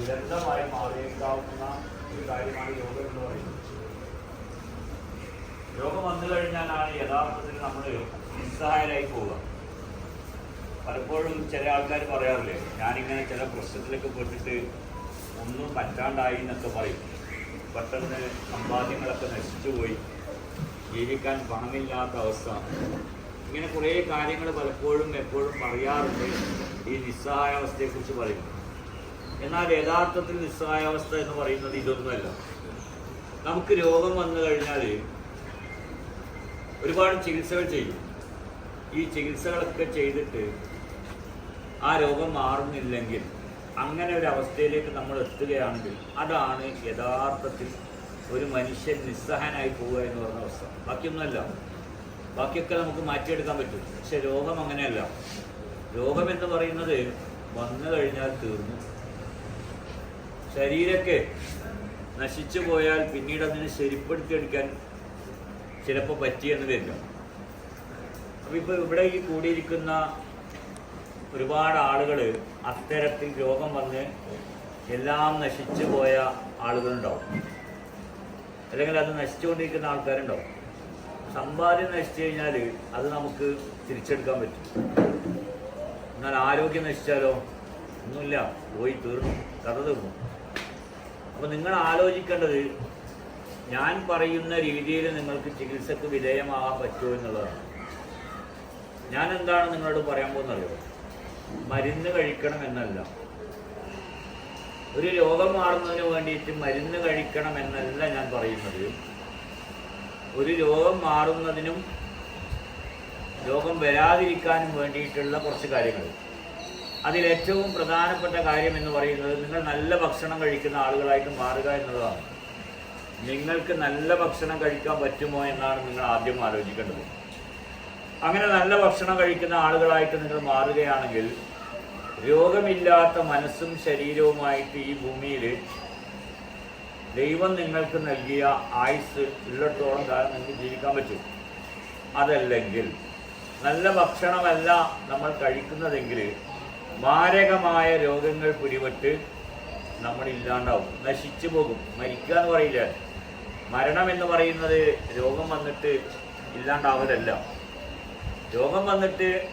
ദുരന്തമായി മാറിയേക്കാവുന്ന ഒരു കാര്യമാണ് യോഗം എന്ന് പറയുന്നത്. രോഗം വന്നു കഴിഞ്ഞാലാണ് യഥാർത്ഥത്തിൽ നമ്മൾ നിസ്സഹായരായി പോവുക. പലപ്പോഴും ചില ആൾക്കാർ പറയാറില്ലേ ഞാനിങ്ങനെ ചില പ്രശ്നത്തിലൊക്കെ പെട്ടിട്ട് ഒന്നും പറ്റാണ്ടായി എന്നൊക്കെ പറയും. പെട്ടെന്ന് സമ്പാദ്യങ്ങളൊക്കെ നശിച്ചു പോയി. ജീവിക്കാൻ പണമില്ലാത്ത അവസ്ഥ. ഇങ്ങനെ കുറേ കാര്യങ്ങൾ പലപ്പോഴും എപ്പോഴും പറയാറുണ്ട്. ഈ നിസ്സഹായാവസ്ഥയെക്കുറിച്ച് പറയും. എന്നാൽ യഥാർത്ഥത്തിൽ നിസ്സഹായാവസ്ഥ എന്ന് പറയുന്നത് ഇതൊന്നുമല്ല. നമുക്ക് രോഗം വന്നു കഴിഞ്ഞാൽ ഒരുപാട് ചികിത്സകൾ ചെയ്യും. ഈ ചികിത്സകളൊക്കെ ചെയ്തിട്ട് ആ രോഗം മാറുന്നില്ലെങ്കിൽ അങ്ങനെ ഒരു അവസ്ഥയിലേക്ക് നമ്മൾ എത്തുകയാണെങ്കിൽ അതാണ് യഥാർത്ഥത്തിൽ ഒരു മനുഷ്യൻ നിസ്സഹനായി പോവുക എന്ന് പറഞ്ഞ അവസ്ഥ. ബാക്കിയൊന്നുമല്ല. ബാക്കിയൊക്കെ നമുക്ക് മാറ്റിയെടുക്കാൻ പറ്റും. പക്ഷെ രോഗം അങ്ങനെയല്ല. രോഗം എന്ന് പറയുന്നത് വന്നു കഴിഞ്ഞാൽ തീർന്നു. ശരീരമൊക്കെ നശിച്ചു പോയാൽ പിന്നീട് അതിനെ ശരിപ്പെടുത്തിയെടുക്കാൻ ചിലപ്പോൾ പറ്റിയെന്ന് വരില്ല. അപ്പോൾ ഇപ്പോൾ ഇവിടെ ഈ കൂടിയിരിക്കുന്ന ഒരുപാട് ആളുകൾ അത്തരത്തിൽ രോഗം വന്ന് എല്ലാം നശിച്ചു പോയ ആളുകളുണ്ടാവും. അല്ലെങ്കിൽ അത് നശിച്ചുകൊണ്ടിരിക്കുന്ന ആൾക്കാരുണ്ടാവും. സമ്പാദ്യം നശിച്ചു കഴിഞ്ഞാൽ അത് നമുക്ക് തിരിച്ചെടുക്കാൻ പറ്റും. എന്നാൽ ആരോഗ്യം നശിച്ചാലോ? ഒന്നുമില്ല. പോയി തീർന്നു. കഥ തീർന്നു. അപ്പൊ നിങ്ങൾ ആലോചിക്കേണ്ടത് ഞാൻ പറയുന്ന രീതിയിൽ നിങ്ങൾക്ക് ചികിത്സക്ക് വിധേയമാകാൻ പറ്റുമോ എന്നുള്ളതാണ്. ഞാൻ എന്താണ് നിങ്ങളോട് പറയാൻ പോകുന്നറിയോ മരുന്ന് കഴിക്കണം എന്നല്ല. ഒരു രോഗം മാറുന്നതിന് വേണ്ടിയിട്ട് മരുന്ന് കഴിക്കണം എന്നല്ല ഞാൻ പറയുന്നത്. ഒരു രോഗം മാറുന്നതിനും രോഗം വരാതിരിക്കാനും വേണ്ടിയിട്ടുള്ള കുറച്ച് കാര്യങ്ങൾ. അതിൽ ഏറ്റവും പ്രധാനപ്പെട്ട കാര്യം എന്ന് പറയുന്നത് നിങ്ങൾ നല്ല ഭക്ഷണം കഴിക്കുന്ന ആളുകളായിട്ട് മാറുക എന്നുള്ളതാണ് നിങ്ങൾക്ക് നല്ല ഭക്ഷണം കഴിക്കാൻ പറ്റുമോ എന്നാണ് നിങ്ങൾ ആദ്യം ആലോചിക്കേണ്ടത്. അങ്ങനെ നല്ല ഭക്ഷണം കഴിക്കുന്ന ആളുകളായിട്ട് നിങ്ങൾ മാറുകയാണെങ്കിൽ രോഗമില്ലാത്ത മനസ്സും ശരീരവുമായിട്ട് ഈ ഭൂമിയിൽ ദൈവം നിങ്ങൾക്ക് നൽകിയ ആയുസ് ഉള്ളിടത്തോളം കാലം നിങ്ങൾക്ക് ജീവിക്കാൻ പറ്റും. അതല്ലെങ്കിൽ നല്ല ഭക്ഷണമല്ല നമ്മൾ കഴിക്കുന്നതെങ്കിൽ മാരകമായ രോഗങ്ങൾ പിടിപെട്ട് നമ്മൾ ഇല്ലാണ്ടാവും. നശിച്ചു പോകും. മരിക്കുക എന്ന് പറയില്ല. മരണം എന്ന് പറയുന്നത് രോഗം വന്നിട്ട് ഇല്ലാണ്ടാവലല്ല രോഗം വന്നിട്ട്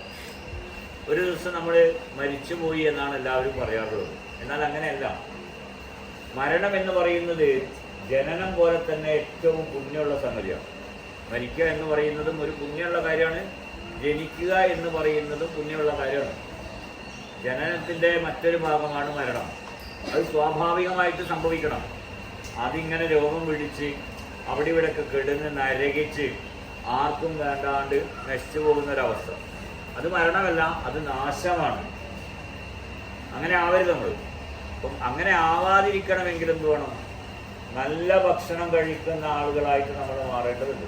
ഒരു ദിവസം നമ്മൾ മരിച്ചുപോയി എന്നാണ് എല്ലാവരും പറയാറുള്ളത്. എന്നാൽ അങ്ങനെയല്ല. മരണം എന്ന് പറയുന്നത് ജനനം പോലെ തന്നെ ഏറ്റവും പുണ്യമുള്ള സംഗതിയാണ്. മരിക്കുക എന്ന് പറയുന്നതും ഒരു പുണ്യമുള്ള കാര്യമാണ്. ജനിക്കുക എന്ന് പറയുന്നതും പുണ്യമുള്ള കാര്യമാണ്. ജനനത്തിന്റെ മറ്റൊരു ഭാഗമാണ് മരണം. അത് സ്വാഭാവികമായിട്ട് സംഭവിക്കണം. അതിങ്ങനെ രോഗം പിടിച്ച് അവിടെ ഇവിടെയൊക്കെ കെടുന്ന് നരകിച്ച് ആർക്കും വേണ്ടാണ്ട് നശിച്ചു പോകുന്ന ഒരവസ്ഥ അത് മരണമല്ല അത് നാശമാണ്. അങ്ങനെ ആവരുത് നമ്മൾ അപ്പം അങ്ങനെ ആവാതിരിക്കണമെങ്കിൽ എന്ത് വേണം? നല്ല ഭക്ഷണം കഴിക്കുന്ന ആളുകളായിട്ട് നമ്മൾ മാറേണ്ടതുണ്ട്.